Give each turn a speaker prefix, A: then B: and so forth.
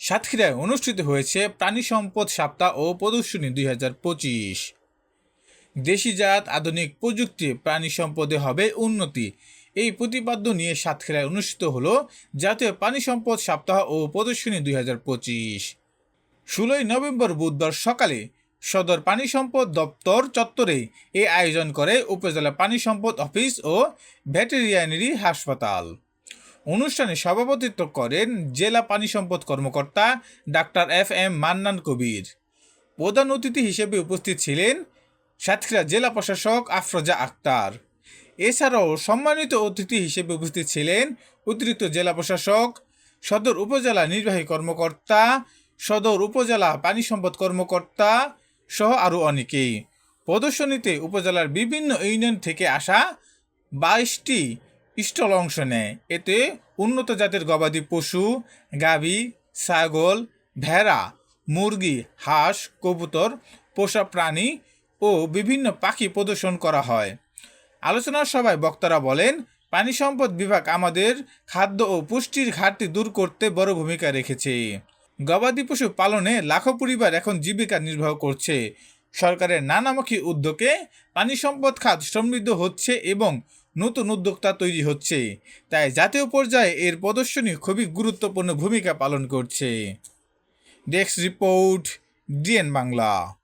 A: সাতক্ষীরায় অনুষ্ঠিত হয়েছে প্রাণী সম্পদ সপ্তাহ ও প্রদর্শনী দুই হাজার পঁচিশ। দেশিজাত আধুনিক প্রযুক্তি, প্রাণী সম্পদে হবে উন্নতি। এই প্রতিপাদ্য নিয়ে সাতক্ষীরায় অনুষ্ঠিত হলো জাতীয় প্রাণী সম্পদ সপ্তাহ ও প্রদর্শনী দুই হাজার পঁচিশ। ষোলোই নভেম্বর বুধবার সকালে সদর পানি সম্পদ দপ্তর চত্বরে এই আয়োজন করে উপজেলা পানি সম্পদ অফিস ও ভেটেরিয়ানারি হাসপাতাল। অনুষ্ঠানে সভাপতিত্ব করেন জেলা পানি সম্পদ কর্মকর্তা doctor F M Mannan Kabir. প্রধান অতিথি হিসেবে উপস্থিত ছিলেন সাতক্ষীরা জেলা প্রশাসক আফরোজা আক্তার। এছাড়াও সম্মানিত অতিথি হিসেবে উপস্থিত ছিলেন অতিরিক্ত জেলা প্রশাসক, সদর উপজেলা নির্বাহী কর্মকর্তা, সদর উপজেলা পানি সম্পদ কর্মকর্তা সহ আরও অনেকেই। প্রদর্শনীতে উপজেলার বিভিন্ন ইউনিয়ন থেকে আসা বাইশটি স্টল অংশ নেয়। এতে উন্নত জাতের গবাদি পশু, গাভী, ছাগল, ভেড়া, মুরগি, হাঁস, কবুতর, পোষা প্রাণী ও বিভিন্ন পাখি প্রদর্শন করা হয়। আলোচনার সভায় বক্তারা বলেন, পানি সম্পদ বিভাগ আমাদের খাদ্য ও পুষ্টির ঘাটতি দূর করতে বড় ভূমিকা রেখেছে। গবাদি পশু পালনে লাখো পরিবার এখন জীবিকা নির্বাহ করছে। সরকারের নানামুখী উদ্যোগে পানি সম্পদ খাত সমৃদ্ধ হচ্ছে এবং নতুন উদ্যোক্তা তৈরি হচ্ছে তাই জাতীয় পর্যায়ে এর প্রদর্শনী খুবই গুরুত্বপূর্ণ ভূমিকা পালন করছে। Desk report DN Bangla.